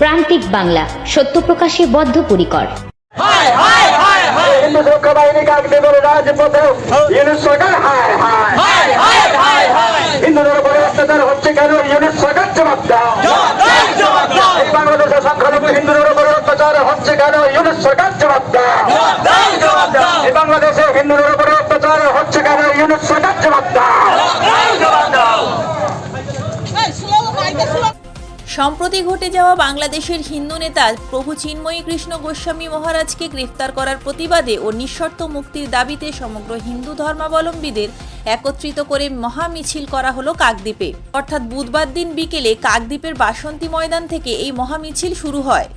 প্রান্তিক বাংলা সত্য প্রকাশে বদ্ধপরিকর। হিন্দু সুরক্ষা বাহিনী কাকতে করে রাজপথে ইউনিট সরকার হায় হায়। হিন্দুদের উপরে অত্যাচার হচ্ছে কেন? ইউনিট সরকার জবাব দাও। এই বাংলাদেশের সংখ্যালঘু হিন্দুদের উপরে অত্যাচার হচ্ছে কেন? ইউনিট সরকার জবাব দাও। এই বাংলাদেশে হিন্দুদের উপরে অত্যাচার হচ্ছে কেন? ইউনিট সরকার জবাব দাও। সম্প্রতি ঘটে যাওয়া বাংলাদেশের হিন্দু নেতা প্রভু চিন্ময়ী কৃষ্ণ গোস্বামী মহারাজকে গ্রেফতার করার প্রতিবাদে ও নিঃশর্ত মুক্তির দাবিতে সমগ্র হিন্দু ধর্মাবলম্বীদের একত্রিত করে মহা মিছিল করা হলো কাকদ্বীপে। অর্থাৎ বুধবার দিন বিকেলে কাকদ্বীপের বাসন্তী ময়দান থেকে এই মহা মিছিল শুরু হয়।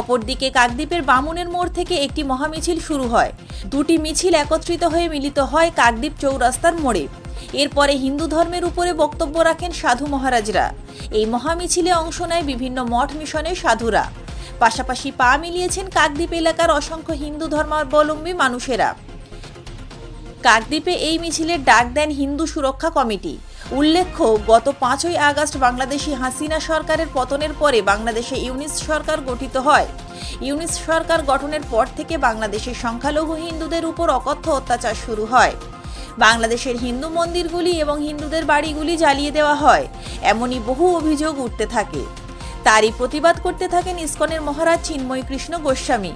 অপরদিকে কাকদ্বীপের বামুনের মোড় থেকে একটি মহামিছিল শুরু হয়। দুটি মিছিল একত্রিত হয়ে মিলিত হয় কাকদ্বীপ চৌরাস্তার মোড়ে। এরপরে হিন্দু ধর্মের উপরে বক্তব্য রাখেন সাধু মহারাজরা। এই মহামিছিলে অংশ নেয় বিভিন্ন মঠ মিশনের সাধুরা। পাশাপাশি পা মিলিয়েছেন কাকদ্বীপ এলাকার অসংখ্য হিন্দু ধর্মাবলম্বী মানুষেরা। কাকদ্বীপে এই মিছিলের ডাক দেন হিন্দু সুরক্ষা কমিটি। উল্লেখ্য, গত পাঁচই আগস্ট বাংলাদেশি হাসিনা সরকারের পতনের পরে বাংলাদেশে ইউনিস সরকার গঠিত হয়। ইউনিস সরকার গঠনের পর থেকে বাংলাদেশের সংখ্যালঘু হিন্দুদের উপর অকথ্য অত্যাচার শুরু হয়। বাংলাদেশের হিন্দু মন্দিরগুলি এবং হিন্দুদের বাড়িগুলি জ্বালিয়ে দেওয়া হয়। এমনই বহু অভিযোগ উঠতে থাকে। তারই প্রতিবাদ করতে থাকেন ইসকনের মহারাজ চিন্ময় কৃষ্ণ গোস্বামী।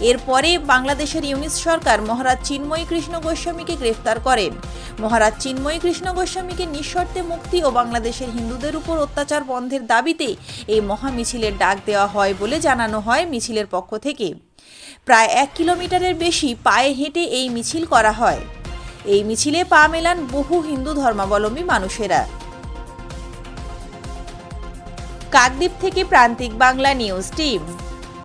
এরপরে বাংলাদেশের ইউনিস সরকার মহারাজ চিন্ময়ী কৃষ্ণ গোস্বামীকে গ্রেফতার করেন। মহারাজ চিন্ময়ী কৃষ্ণ গোস্বামীকে নিঃশর্তে মুক্তি ও বাংলাদেশের হিন্দুদের উপর অত্যাচার বন্ধের দাবিতে এই মহা মিছিলের ডাক দেওয়া হয় বলে জানানো হয় মিছিলের পক্ষ থেকে। প্রায় এক কিলোমিটারের বেশি পায়ে হেঁটে এই মিছিল করা হয়। এই মিছিলে পা মেলান বহু হিন্দু ধর্মাবলম্বী মানুষেরা। কাকদ্বীপ থেকে প্রান্তিক বাংলা নিউজ টিম।